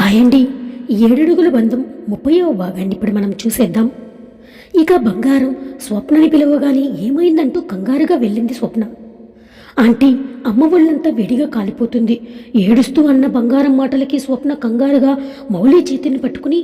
Hi అండి ఏడడుగుల బంధం ముప్పైవ భాగాన్ని ఇప్పుడు మనం చూసేద్దాం. ఇక బంగారం స్వప్నని పిలవగానే ఏమైందంటూ కంగారుగా వెళ్ళింది స్వప్న. ఆంటీ అమ్మ ఒళ్ళంతా వేడిగా కాలిపోతుంది. ఏడుస్తూ అన్న బంగారం మాటలకి స్వప్న కంగారుగా మౌలి చేతిని పట్టుకుని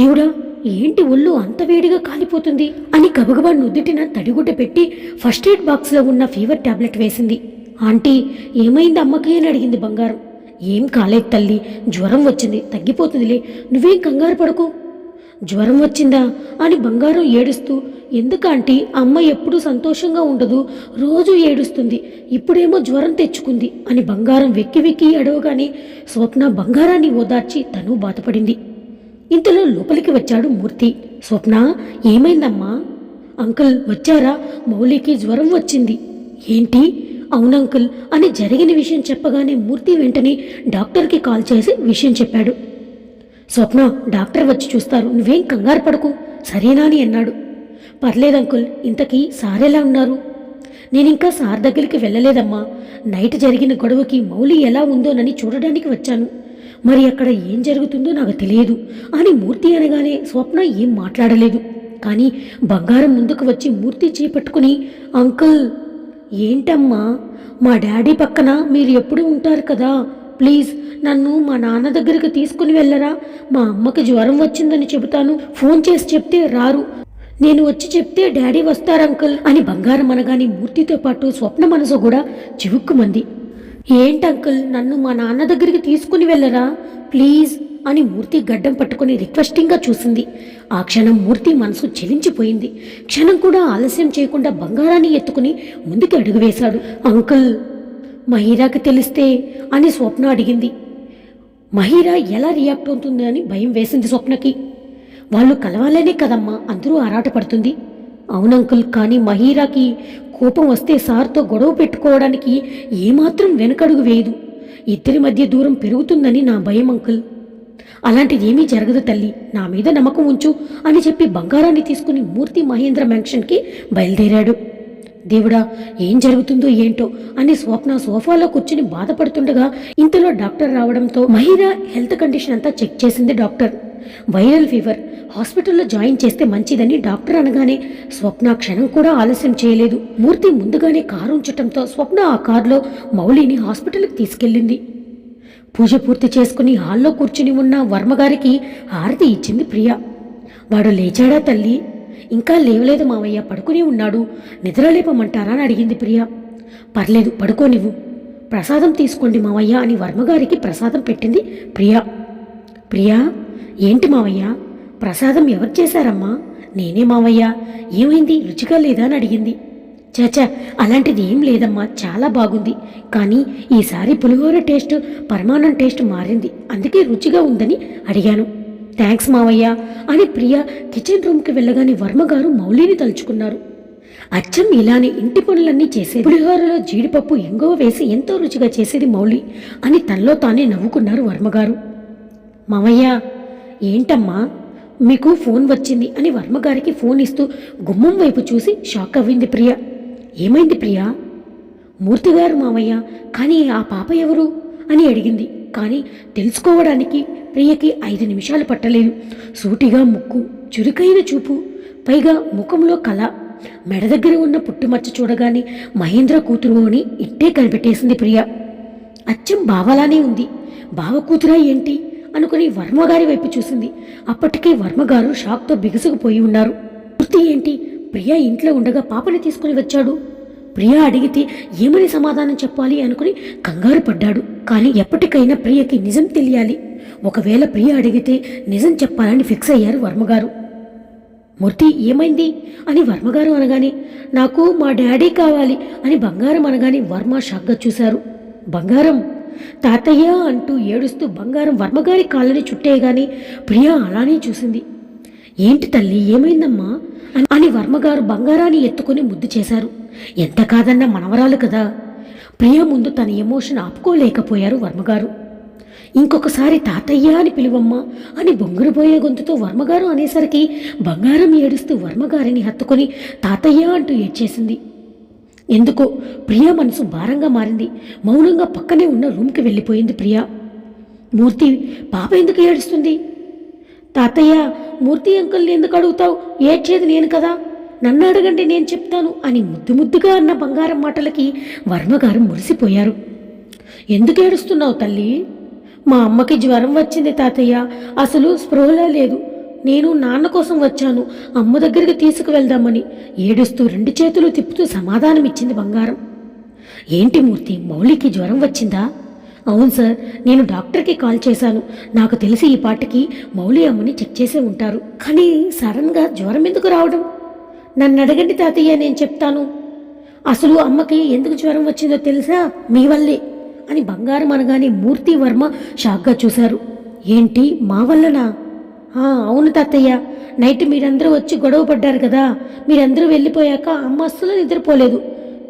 దేవుడా ఏంటి ఒళ్ళు అంత వేడిగా కాలిపోతుంది? అని గబగబా నుదుటిన తడిగుడ్డ పెట్టి ఫస్ట్ ఎయిడ్ బాక్స్లో ఉన్న ఫీవర్ టాబ్లెట్ వేసింది. ఆంటీ ఏమైంది అమ్మకి? అని అడిగింది బంగారం. ఏం కాలేదు తల్లి. జ్వరం వచ్చింది. తగ్గిపోతుందిలే. నువ్వేం కంగారు పడకు. జ్వరం వచ్చిందా అని బంగారం ఏడుస్తూ ఎందుకంటే అమ్మ ఎప్పుడూ సంతోషంగా ఉండదు. రోజు ఏడుస్తుంది. ఇప్పుడేమో జ్వరం తెచ్చుకుంది అని బంగారం వెక్కి వెక్కి అడవగానే స్వప్న బంగారాన్ని ఓదార్చి తను బాధపడింది. ఇంతలో లోపలికి వచ్చాడు మూర్తి. స్వప్న ఏమైందమ్మా? అంకుల్ వచ్చారా? మౌలికి జ్వరం వచ్చింది. ఏంటి? అవునంకుల్ అని జరిగిన విషయం చెప్పగానే మూర్తి వెంటనే డాక్టర్కి కాల్ చేసి విషయం చెప్పాడు. స్వప్న డాక్టర్ వచ్చి చూస్తారు నువ్వేం కంగారు పడకు సరేనా అని అన్నాడు. పర్లేదు అంకుల్ ఇంతకీ సార్ ఎలా ఉన్నారు? నేను ఇంకా సార్ దగ్గరికి వెళ్ళలేదమ్మా నైట్ జరిగిన గొడవకి మౌలి ఎలా ఉందోనని చూడడానికి వచ్చాను. మరి అక్కడ ఏం జరుగుతుందో నాకు తెలియదు అని మూర్తి అనగానే స్వప్న ఏం మాట్లాడలేదు. కానీ బంగారం ముందుకు వచ్చి మూర్తి చేపట్టుకుని అంకుల్ ఏంటమ్మా? మా డాడీ పక్కన మీరు ఎప్పుడు ఉంటారు కదా? ప్లీజ్ నన్ను మా నాన్న దగ్గరికి తీసుకుని వెళ్ళరా? మా అమ్మకి జ్వరం వచ్చిందని చెబుతాను. ఫోన్ చేసి చెప్తే రారు. నేను వచ్చి చెప్తే డాడీ వస్తారు అంకుల్ అని బంగారం అనగాని మూర్తితో పాటు స్వప్న మనసు కూడా చివుక్కుమంది. ఏంటి అంకుల్ నన్ను మా నాన్న దగ్గరికి తీసుకుని వెళ్ళరా? ప్లీజ్ అని మూర్తి గడ్డం పట్టుకుని రిక్వెస్టింగ్గా చూసింది. ఆ క్షణం మూర్తి మనసు చెలించిపోయింది. క్షణం కూడా ఆలస్యం చేయకుండా బంగారాన్ని ఎత్తుకుని ముందుకు అడుగు వేశాడు. అంకుల్ మహీరాకి తెలిస్తే అని స్వప్న అడిగింది. మహీరా ఎలా రియాక్ట్ అవుతుంది అని భయం వేసింది స్వప్నకి. వాళ్ళు కలవాలనే కదమ్మా అందరూ ఆరాటపడుతుంది అవునంకుల్ కానీ మహీరాకి కోపం వస్తే సార్తో గొడవ పెట్టుకోవడానికి ఏమాత్రం వెనకడుగు వేయదు. ఇద్దరి మధ్య దూరం పెరుగుతుందని నా భయం అంకుల్. అలాంటిది ఏమీ జరగదు తల్లి. నా మీద నమ్మకం ఉంచు అని చెప్పి బంగారాన్ని తీసుకుని మూర్తి మహేంద్ర మ్యాన్షన్కి బయలుదేరాడు. దేవుడా ఏం జరుగుతుందో ఏంటో అని స్వప్న సోఫాలో కూర్చుని బాధపడుతుండగా ఇంతలో డాక్టర్ రావడంతో మహిరా హెల్త్ కండిషన్ అంతా చెక్ చేసింది డాక్టర్. Viral fever. హాస్పిటల్లో జాయిన్ చేస్తే మంచిదని డాక్టర్ అనగానే స్వప్న క్షణం కూడా ఆలస్యం చేయలేదు. మూర్తి ముందుగానే కారు ఉంచటంతో స్వప్న ఆ కారులో మౌలిని హాస్పిటల్కి తీసుకెళ్ళింది. పూజ పూర్తి చేసుకుని హాల్లో కూర్చుని ఉన్న వర్మగారికి హారతి ఇచ్చింది ప్రియ. వాడు లేచాడా తల్లి? ఇంకా లేవలేదు మావయ్య పడుకుని ఉన్నాడు. నిద్రలేపమంటారా అని అడిగింది ప్రియ. పర్లేదు పడుకోనివ్వు ప్రసాదం తీసుకోండి మావయ్య అని వర్మగారికి ప్రసాదం పెట్టింది ప్రియ. ప్రియా ఏంటి మావయ్య? ప్రసాదం ఎవరు చేశారమ్మా? నేనే మావయ్య. ఏమైంది? రుచిగా లేదా అని అడిగింది. చాచా అలాంటిది ఏం లేదమ్మా చాలా బాగుంది. కానీ ఈసారి పులిహోర టేస్ట్ పరమానం టేస్ట్ మారింది. అందుకే రుచిగా ఉందని అడిగాను. థ్యాంక్స్ మావయ్య అని ప్రియ కిచెన్ రూమ్కి వెళ్ళగానే వర్మగారు మౌలిని తలుచుకున్నారు. అచ్చం ఇలానే ఇంటి పనులన్నీ చేసేది. పులిహోరలో జీడిపప్పు ఎంగో వేసి ఎంతో రుచిగా చేసేది మౌలి అని తనలో తానే నవ్వుకున్నారు వర్మగారు మావయ్య ఏంటమ్మా మీకు ఫోన్ వచ్చింది అని వర్మగారికి ఫోన్ ఇస్తూ గుమ్మం వైపు చూసి షాక్ అవ్వింది ప్రియ. ఏమైంది ప్రియా? మూర్తిగారు మావయ్య కానీ ఆ పాప ఎవరు? అని అడిగింది. కానీ తెలుసుకోవడానికి ప్రియకి ఐదు నిమిషాలు పట్టలేదు. సూటిగా ముక్కు చురుకైన చూపు పైగా ముఖంలో కళ. మెడ దగ్గర ఉన్న పుట్టుమచ్చ చూడగానే మహేంద్ర కూతురు అని ఇట్టే కనిపెట్టేసింది ప్రియ. అచ్చం బావలానే ఉంది. బావ కూతురా ఏంటి? అనుకుని వర్మగారి వైపు చూసింది. అప్పటికే వర్మగారు షాక్తో బిగుసుకుపోయి ఉన్నారు. పూర్తి ఏంటి? ప్రియా ఇంట్లో ఉండగా పాపని తీసుకుని వచ్చాడు. ప్రియా అడిగితే ఏమని సమాధానం చెప్పాలి అనుకుని కంగారు పడ్డాడు. కానీ ఎప్పటికైనా ప్రియకి నిజం తెలియాలి. ఒకవేళ ప్రియ అడిగితే నిజం చెప్పాలని ఫిక్స్ అయ్యారు వర్మగారు. మూర్తి ఏమైంది? అని వర్మగారు అనగానే నాకు మా డాడీ కావాలి అని బంగారం అనగానే వర్మ షాక్గా చూశారు. బంగారం? తాతయ్య అంటూ ఏడుస్తూ బంగారం వర్మగారి కాళ్ళని చుట్టేయగానే ప్రియా అలానే చూసింది. ఏంటి తల్లి ఏమైందమ్మా? అని- వర్మగారు బంగారాన్ని ఎత్తుకుని ముద్దు చేశారు. ఎంత కాదన్నా మనవరాలు కదా. ప్రియ ముందు తన ఎమోషన్ ఆపుకోలేకపోయారు వర్మగారు. ఇంకొకసారి తాతయ్య అని పిలువమ్మా అని బొంగురుపోయే గొంతుతో వర్మగారు అనేసరికి బంగారం ఏడుస్తూ వర్మగారిని హత్తుకొని తాతయ్య అంటూ ఏడ్చేసింది. ఎందుకో ప్రియా మనసు భారంగా మారింది. మౌనంగా పక్కనే ఉన్న రూమ్కి వెళ్ళిపోయింది ప్రియా. మూర్తి పాప ఎందుకు ఏడుస్తుంది? తాతయ్య మూర్తి అంకుల్ని ఎందుకు అడుగుతావు? ఏడ్చేది నేను కదా. నన్ను అడగండి నేను చెప్తాను అని ముద్దు ముద్దుగా అన్న బంగారం మాటలకి వర్మగారు మురిసిపోయారు. ఎందుకు ఏడుస్తున్నావు తల్లి? మా అమ్మకి జ్వరం వచ్చింది తాతయ్య. అసలు స్పృహలో లేదు. నేను నాన్న కోసం వచ్చాను. అమ్మ దగ్గరికి తీసుకువెళ్దామని ఏడుస్తూ రెండు చేతులు తిప్పుతూ సమాధానం ఇచ్చింది బంగారం. ఏంటి మూర్తి మౌలికి జ్వరం వచ్చిందా? అవును సార్ నేను డాక్టర్కి కాల్ చేశాను. నాకు తెలిసి ఈ పాటికి మౌలి అమ్మని చెక్ చేసే ఉంటారు. కానీ సడన్గా జ్వరం ఎందుకు రావడం? నన్ను అడగండి తాతయ్య నేను చెప్తాను. అసలు అమ్మకి ఎందుకు జ్వరం వచ్చిందో తెలుసా? మీ వల్లే అని బంగారం అనగానే మూర్తి వర్మ షాక్గా చూశారు. ఏంటి? మా వల్లనా? అవును తాతయ్య. నైట్ మీరందరూ వచ్చి గొడవ పడ్డారు కదా. మీరందరూ వెళ్ళిపోయాక అమ్మ అస్సలు నిద్రపోలేదు.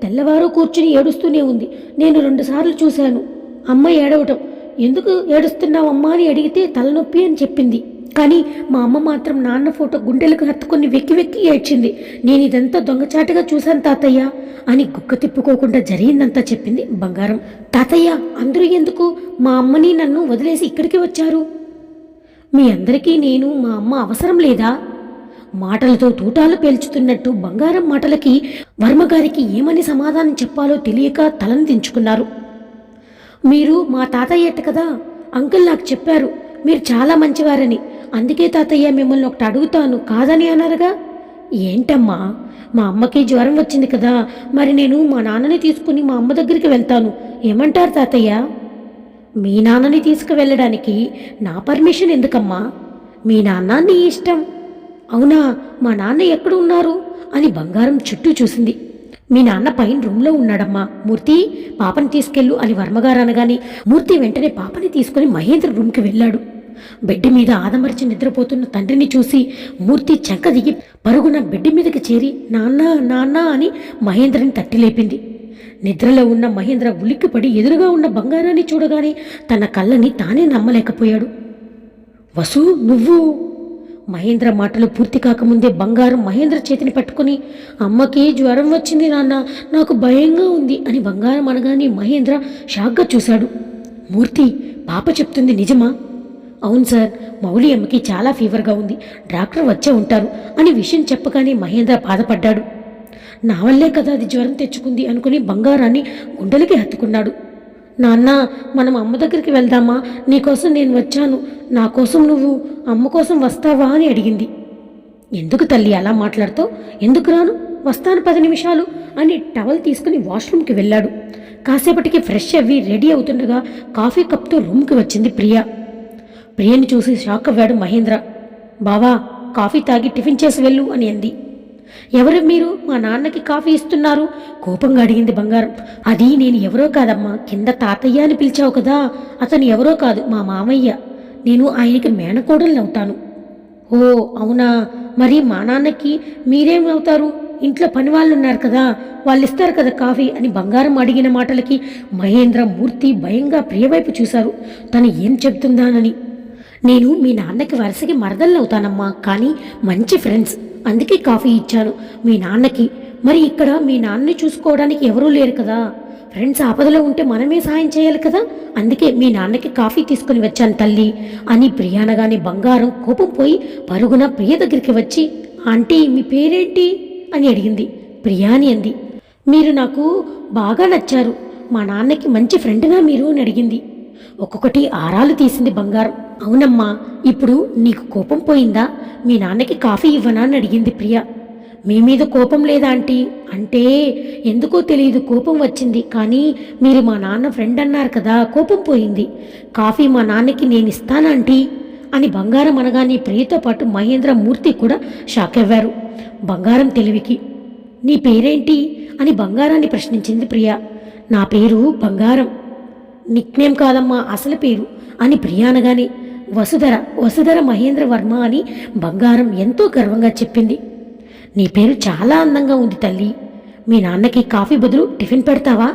తెల్లవారు కూర్చుని ఏడుస్తూనే ఉంది. నేను రెండుసార్లు చూశాను. అమ్మ ఏడవటం. ఎందుకు ఏడుస్తున్నావమ్మా అని అడిగితే తలనొప్పి అని చెప్పింది. కానీ మా అమ్మ మాత్రం నాన్న ఫోటో గుండెలకు హత్తుకొని వెక్కి వెక్కి ఏడ్చింది. నేను ఇదంతా దొంగచాటుగా చూశాను తాతయ్య అని గుక్క తిప్పుకోకుండా జరిగిందంతా చెప్పింది బంగారం. తాతయ్య అందరూ ఎందుకు మా అమ్మని నన్ను వదిలేసి ఇక్కడికి వచ్చారు? మీ అందరికీ నేను మా అమ్మ అవసరం లేదా? మాటలతో తూటాలు పేల్చుతున్నట్టు బంగారం మాటలకి వర్మగారికి ఏమని సమాధానం చెప్పాలో తెలియక తలను దించుకున్నారు మీరు మా తాతయ్య ఎట్ట కదా. అంకుల్ నాకు చెప్పారు మీరు చాలా మంచివారని. అందుకే తాతయ్య మిమ్మల్ని ఒకటి అడుగుతాను కాదని అన్నారుగా? ఏంటమ్మా మా అమ్మకి జ్వరం వచ్చింది కదా. మరి నేను మా నాన్నని తీసుకుని మా అమ్మ దగ్గరికి వెళ్తాను. ఏమంటారు తాతయ్య? మీ నాన్నని తీసుకువెళ్ళడానికి నా పర్మిషన్ ఎందుకమ్మా? మీ నాన్న నీ ఇష్టం. అవునా మా నాన్న ఎక్కడ ఉన్నారు? అని బంగారం చుట్టూ చూసింది. మీ నాన్న పైన రూమ్లో ఉన్నాడమ్మా. మూర్తి పాపని తీసుకెళ్ళు అని వర్మగారు అనగాని మూర్తి వెంటనే పాపని తీసుకుని మహేంద్ర రూమ్కి వెళ్ళాడు. బెడ్ మీద ఆదమర్చి నిద్రపోతున్న తండ్రిని చూసి మూర్తి చెంక దిగి పరుగున బెడ్ మీదకి చేరి నాన్న నాన్న అని మహేంద్రని తట్టి లేపింది నిద్రలో ఉన్న మహేంద్ర ఉలిక్కిపడి ఎదురుగా ఉన్న బంగారాన్ని చూడగానే తన కళ్ళని తానే నమ్మలేకపోయాడు. వసు నువ్వు మహేంద్ర మాటలు పూర్తి కాకముందే బంగారం మహేంద్ర చేతిని పట్టుకుని అమ్మకి జ్వరం వచ్చింది నాన్న నాకు భయంగా ఉంది అని బంగారం అనగానే మహేంద్ర షాక్గా చూశాడు. మూర్తి పాప చెప్తుంది నిజమా? అవును సార్ మౌలి అమ్మకి చాలా ఫీవర్గా ఉంది డాక్టర్ వచ్చే ఉంటారు అని విషయం చెప్పగానే మహేంద్ర బాధపడ్డాడు. నా వల్లే కదా అది జ్వరం తెచ్చుకుంది అనుకుని బంగారాన్ని గుండెలకి హత్తుకున్నాడు. నాన్న మనం అమ్మ దగ్గరికి వెళ్దామా? నీకోసం నేను వచ్చాను. నా కోసం నువ్వు అమ్మ కోసం వస్తావా అని అడిగింది. ఎందుకు తల్లి అలా మాట్లాడుతావు? ఎందుకు రాను? వస్తాను పది నిమిషాలు అని టవల్ తీసుకుని వాష్రూమ్కి వెళ్ళాడు. కాసేపటికి ఫ్రెష్ అవ్వి రెడీ అవుతుండగా కాఫీ కప్తో రూమ్కి వచ్చింది ప్రియా. ప్రియని చూసి షాక్ అవ్వాడు మహేంద్ర. బావా కాఫీ తాగి టిఫిన్ చేసి వెళ్ళు అని అంది. ఎవరు మీరు? మా నాన్నకి కాఫీ ఇస్తున్నారు. కోపంగా అడిగింది బంగారం. అది నేను ఎవరో కాదమ్మా. కింద తాతయ్య అని పిలిచావు కదా. అతను ఎవరో కాదు మా మామయ్య. నేను ఆయనకి మేనకోడలు అవుతాను. ఓ అవునా? మరి మా నాన్నకి మీరేమవుతారు ఇంట్లో పని వాళ్ళు ఉన్నారు కదా. వాళ్ళు ఇస్తారు కదా కాఫీ అని బంగారం అడిగిన మాటలకి మహేంద్ర మూర్తి భయంగా ప్రియవైపు చూశారు. తను ఏం చెప్తుందానని నేను మీ నాన్నకి వరుసకి మరదలవుతానమ్మా కానీ మంచి ఫ్రెండ్స్ అందుకే కాఫీ ఇచ్చాను. మీ నాన్నకి. మరి ఇక్కడ మీ నాన్నని చూసుకోవడానికి ఎవరూ లేరు కదా. ఫ్రెండ్స్ ఆపదలో ఉంటే మనమే సాయం చేయాలి కదా. అందుకే మీ నాన్నకి కాఫీ తీసుకుని వచ్చాను తల్లి అని ప్రియానగానే బంగారం కోపం పోయి పరుగున ప్రియ దగ్గరికి వచ్చి ఆంటీ మీ పేరేంటి? అని అడిగింది. ప్రియాని అంది మీరు నాకు బాగా నచ్చారు. మా నాన్నకి మంచి ఫ్రెండ్నా మీరు అని అడిగింది. ఒక్కొక్కటి ఆరాలు తీసింది బంగారం. అవునమ్మా ఇప్పుడు నీకు కోపం పోయిందా? మీ నాన్నకి కాఫీ ఇవ్వనా అని అడిగింది ప్రియ. మీ మీద కోపం లేదా ఆంటీ? అంటే ఎందుకో తెలియదు కోపం వచ్చింది. కానీ మీరు మా నాన్న ఫ్రెండ్ అన్నారు కదా కోపం పోయింది. కాఫీ మా నాన్నకి నేను ఇస్తానంటీ అని బంగారం అనగానే ప్రియతో పాటు మహేంద్ర మూర్తి కూడా షాక్ అవ్వారు. బంగారం తెలివికి. నీ పేరేంటి? అని బంగారాన్ని ప్రశ్నించింది ప్రియ. నా పేరు బంగారం. నిక్నేమ్ కాదమ్మా అసలు పేరు అని ప్రియ అనగానే వసుధర వసుధర మహేంద్ర వర్మ అని బంగారం ఎంతో గర్వంగా చెప్పింది. నీ పేరు చాలా అందంగా ఉంది తల్లి. మీ నాన్నకి కాఫీ బదులు టిఫిన్ పెడతావా?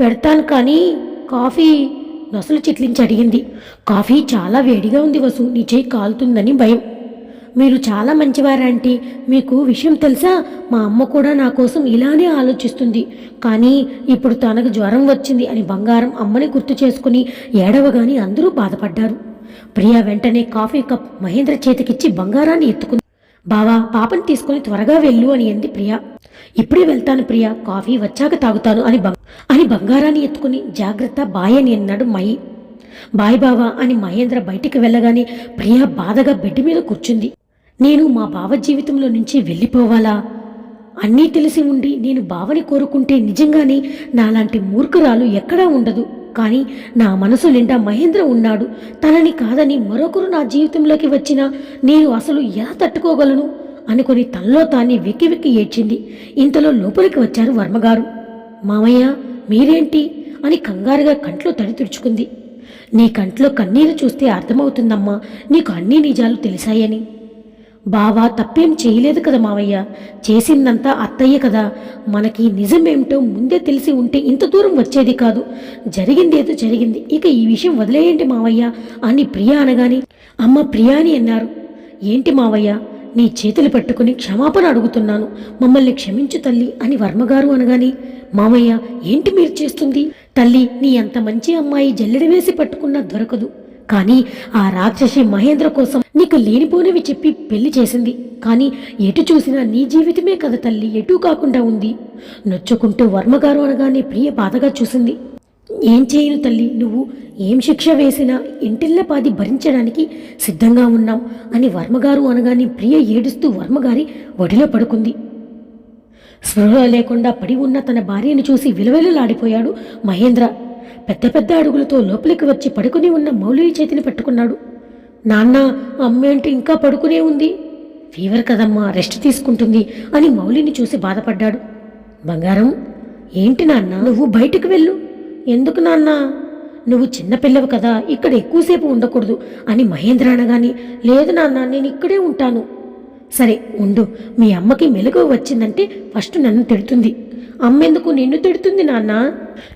పెడతాను కానీ కాఫీ నొసలు చిట్లించి అడిగింది. కాఫీ చాలా వేడిగా ఉంది వసు నీ చేయి కాలుతుందని భయం. మీరు చాలా మంచివారంటీ మీకు విషయం తెలుసా? మా అమ్మ కూడా నా కోసం ఇలానే ఆలోచిస్తుంది. కానీ ఇప్పుడు తనకు జ్వరం వచ్చింది అని బంగారం అమ్మని గుర్తు చేసుకుని ఏడవగాని అందరూ బాధపడ్డారు. ప్రియా వెంటనే కాఫీ కప్ మహేంద్ర చేతికిచ్చి బంగారాన్ని ఎత్తుకుంది. బావా పాపని తీసుకుని త్వరగా వెళ్ళు అని అంది ప్రియా. ఇప్పుడే వెళ్తాను ప్రియా కాఫీ వచ్చాక తాగుతాను అని బంగ్ అని బంగారాన్ని ఎత్తుకుని జాగ్రత్త బాయ్ అని అన్నాడు మయి బాయ్ బావా అని మహేంద్ర బయటికి వెళ్ళగానే ప్రియా బాధగా బెడ్ మీద కూర్చుంది. నేను మా బావ జీవితంలో నుంచి వెళ్ళిపోవాలా? అన్నీ తెలిసి ఉండి నేను బావని కోరుకుంటే నిజంగానే నాలాంటి మూర్ఖురాలు ఎక్కడా ఉండదు. కానీ నా మనసు నిండా మహేంద్ర ఉన్నాడు. తనని కాదని మరొకరు నా జీవితంలోకి వచ్చినా నేను అసలు ఎలా తట్టుకోగలను? అనుకుని తనలో తానే వెక్కి వెక్కి ఏడ్చింది. ఇంతలో లోపలికి వచ్చారు వర్మగారు. మామయ్య మీరేంటి? అని కంగారుగా కంట్లో తడి తుడుచుకుంది. నీ కంట్లో కన్నీరు చూస్తే అర్థమవుతుందమ్మా నీకు అన్ని నిజాలు తెలిసాయని. బావా తప్పేం చేయలేదు కదా మావయ్య. చేసిందంతా అత్తయ్య కదా. మనకి నిజమేమిటో ముందే తెలిసి ఉంటే ఇంత దూరం వచ్చేది కాదు. జరిగిందేదో జరిగింది. ఇక ఈ విషయం వదిలేయండి మావయ్య. అని ప్రియా అనగాని అమ్మ ప్రియాని అన్నారు. ఏంటి మావయ్య? నీ చేతులు పట్టుకుని క్షమాపణ అడుగుతున్నాను. మమ్మల్ని క్షమించు తల్లి అని వర్మగారు అనగాని మామయ్య ఏంటి మీరు చేస్తుంది? తల్లి నీ అంత మంచి అమ్మాయి జల్లెడ వేసి పట్టుకున్నా దొరకదు. కానీ ఆ రాక్షసి మహేంద్ర కోసం నీకు లేనిపోనివి చెప్పి పెళ్ళి చేసింది. కానీ ఎటు చూసినా నీ జీవితమే కదా తల్లి ఎటూ కాకుండా ఉంది. నొచ్చుకుంటూ వర్మగారు అనగానే ప్రియ బాధగా చూసింది. ఏం చేయను తల్లి నువ్వు ఏం శిక్ష వేసినా ఇంటిల్లపాది భరించడానికి సిద్ధంగా ఉన్నాం అని వర్మగారు అనగానే ప్రియ ఏడుస్తూ వర్మగారి ఒడిలో పడుకుంది. స్పృహ లేకుండా పడి ఉన్న తన భార్యను చూసి విలవెలలాడిపోయాడు మహేంద్ర. పెద్ద పెద్ద అడుగులతో లోపలికి వచ్చి పడుకుని ఉన్న మౌలి చేతిని పట్టుకున్నాడు. నాన్న అమ్మేంటి ఇంకా పడుకునే ఉంది? ఫీవర్ కదమ్మా రెస్ట్ తీసుకుంటుంది అని మౌలిని చూసి బాధపడ్డాడు. బంగారం ఏంటి నాన్న? నువ్వు బయటకు వెళ్ళు. ఎందుకు నాన్న? నువ్వు చిన్నపిల్లవు కదా ఇక్కడ ఎక్కువసేపు ఉండకూడదు అని మహేంద్ర అనగాని లేదు నాన్న నేను ఇక్కడే ఉంటాను. సరే ఉండు. మీ అమ్మకి మెలుగు వచ్చిందంటే ఫస్ట్ నన్ను తిడుతుంది. అమ్మెందుకు నిన్ను తిడుతుంది నాన్న?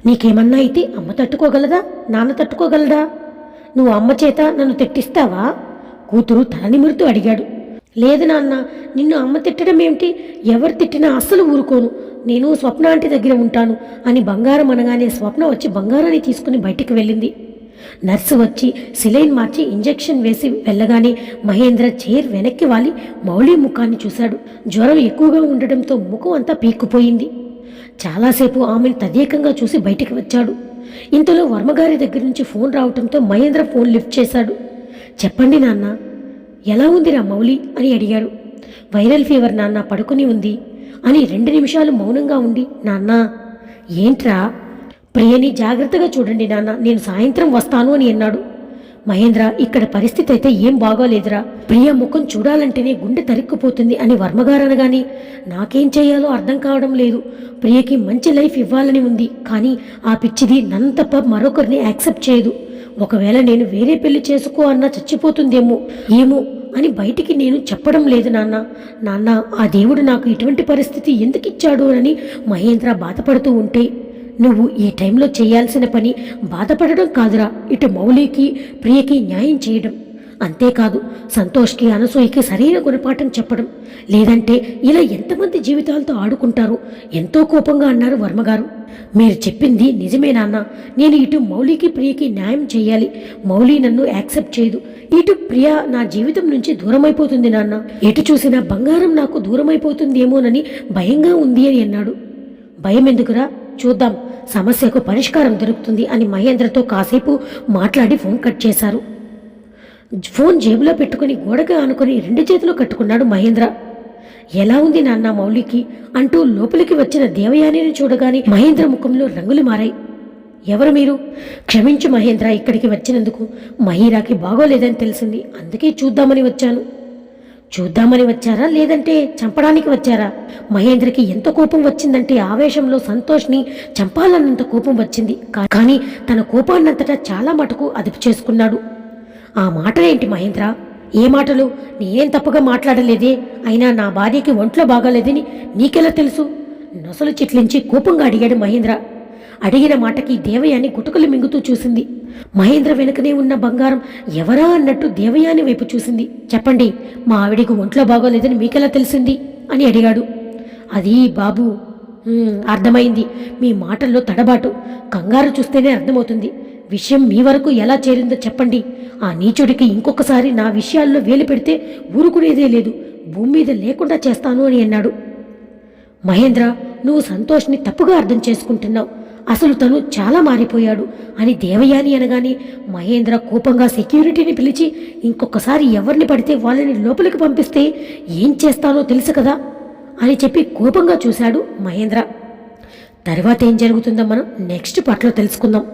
నీకేమన్నా అయితే అమ్మ తట్టుకోగలదా? నాన్న తట్టుకోగలదా? నువ్వు అమ్మ చేత నన్ను తిట్టిస్తావా? కూతురు తల నిమురుతూ అడిగాడు. లేదు నాన్న నిన్ను అమ్మ తిట్టడం ఏమిటి? ఎవరు తిట్టినా అస్సలు ఊరుకోను. నేను స్వప్న ఆంటీ దగ్గర ఉంటాను అని బంగారం అనగానే స్వప్న వచ్చి బంగారాన్ని తీసుకుని బయటికి వెళ్ళింది. నర్సు వచ్చి సిలైన్ మార్చి ఇంజెక్షన్ వేసి వెళ్ళగానే మహేంద్ర చైర్ వెనక్కి వాలి మౌళి ముఖాన్ని చూశాడు. జ్వరం ఎక్కువగా ఉండడంతో ముఖం అంతా పీక్కుపోయింది. చాలాసేపు ఆమెను తదేకంగా చూసి బయటికి వచ్చాడు. ఇంతలో వర్మగారి దగ్గర నుంచి ఫోన్ రావటంతో మహేంద్ర ఫోన్ లిఫ్ట్ చేశాడు. చెప్పండి నాన్న ఎలా ఉందిరా మౌలి అని అడిగాడు. వైరల్ ఫీవర్ నాన్న పడుకుని ఉంది అని రెండు నిమిషాలు మౌనంగా ఉండి నాన్న ఏంట్రా? ప్రియని జాగ్రత్తగా చూడండి నాన్న నేను సాయంత్రం వస్తాను అని అన్నాడు. మహేంద్ర ఇక్కడ పరిస్థితి అయితే ఏం బాగోలేదురా. ప్రియ ముఖం చూడాలంటేనే గుండె తరుక్కుపోతుంది అని వర్మగారు అనగాని నాకేం చేయాలో అర్థం కావడం లేదు. ప్రియకి మంచి లైఫ్ ఇవ్వాలని ఉంది కానీ ఆ పిచ్చిది నన్ను తప్ప మరొకరిని యాక్సెప్ట్ చేయదు. ఒకవేళ నేను వేరే పెళ్ళి చేసుకో అన్నా చచ్చిపోతుందేమో ఏమో అని బయటికి నేను చెప్పడం లేదు నాన్న. నాన్న ఆ దేవుడు నాకు ఇటువంటి పరిస్థితి ఎందుకు ఇచ్చాడు అని మహేంద్ర బాధపడుతూ ఉంటే నువ్వు ఈ టైంలో చేయాల్సిన పని బాధపడడం కాదురా. ఇటు మౌలికి ప్రియకి న్యాయం చేయడం. అంతేకాదు సంతోష్కి అనసూయకి సరైన గుణపాఠం చెప్పడం. లేదంటే ఇలా ఎంతమంది జీవితాలతో ఆడుకుంటారు? ఎంతో కోపంగా అన్నారు వర్మగారు. మీరు చెప్పింది నిజమే నాన్న. నేను ఇటు మౌలికి ప్రియకి న్యాయం చేయాలి. మౌలి నన్ను యాక్సెప్ట్ చేయదు. ఇటు ప్రియ నా జీవితం నుంచి దూరమైపోతుంది నాన్న. ఎటు చూసినా బంగారం నాకు దూరమైపోతుందేమోనని భయంగా ఉంది అని అన్నాడు. భయం ఎందుకురా చూద్దాం. సమస్యకు పరిష్కారం దొరుకుతుంది అని మహేంద్రతో కాసేపు మాట్లాడి ఫోన్ కట్ చేశారు. ఫోన్ జేబులో పెట్టుకుని గోడగా ఆనుకొని రెండు చేతులు కట్టుకున్నాడు మహేంద్ర. ఎలా ఉంది నాన్న మౌలికి? అంటూ లోపలికి వచ్చిన దేవయానిని చూడగానే మహేంద్ర ముఖంలో రంగులు మారాయి. ఎవరు మీరు? క్షమించు మహేంద్ర ఇక్కడికి వచ్చినందుకు మహీరాకి బాగోలేదని తెలిసింది. అందుకే చూద్దామని వచ్చాను. చూద్దామని వచ్చారా? లేదంటే చంపడానికి వచ్చారా? మహేంద్రకి ఎంత కోపం వచ్చిందంటే ఆవేశంలో సంతోష్ని చంపాలన్నంత కోపం వచ్చింది. కానీ తన కోపాన్నంతటా చాలా మటుకు అదుపు చేసుకున్నాడు. ఆ మాటలేంటి మహేంద్ర? ఏ మాటలు? నేనేం తప్పుగా మాట్లాడలేదే? అయినా నా భార్యకి ఒంట్లో బాగాలేదని నీకెలా తెలుసు? నొసలు చిట్లించి కోపంగా అడిగాడు మహేంద్ర. అడిగిన మాటకి దేవయాని గుటుకులు మింగుతూ చూసింది. మహేంద్ర వెనుకనే ఉన్న బంగారం ఎవరా అన్నట్టు దేవయాని వైపు చూసింది. చెప్పండి మా ఆవిడికి ఒంట్లో బాగోలేదని మీకెలా తెలిసింది? అని అడిగాడు. అది బాబు అర్థమైంది. మీ మాటల్లో తడబాటు. కంగారు చూస్తేనే అర్థమవుతుంది. విషయం మీ వరకు ఎలా చేరిందో చెప్పండి. ఆ నీచుడికి ఇంకొకసారి నా విషయాల్లో వేలు పెడితే ఊరుకునేదే లేదు. భూమి మీద లేకుండా చేస్తాను అని అన్నాడు. మహేంద్ర నువ్వు సంతోష్ని తప్పుగా అర్థం చేసుకుంటున్నావు. అసలు తను చాలా మారిపోయాడు అని దేవయాని అనగానే మహేంద్ర కోపంగా సెక్యూరిటీని పిలిచి ఇంకొకసారి ఎవరిని పడితే వాళ్ళని లోపలికి పంపిస్తే ఏం చేస్తానో తెలుసు కదా అని చెప్పి కోపంగా చూశాడు మహేంద్ర. తర్వాత ఏం జరుగుతుందో మనం నెక్స్ట్ పాటలో తెలుసుకుందాం.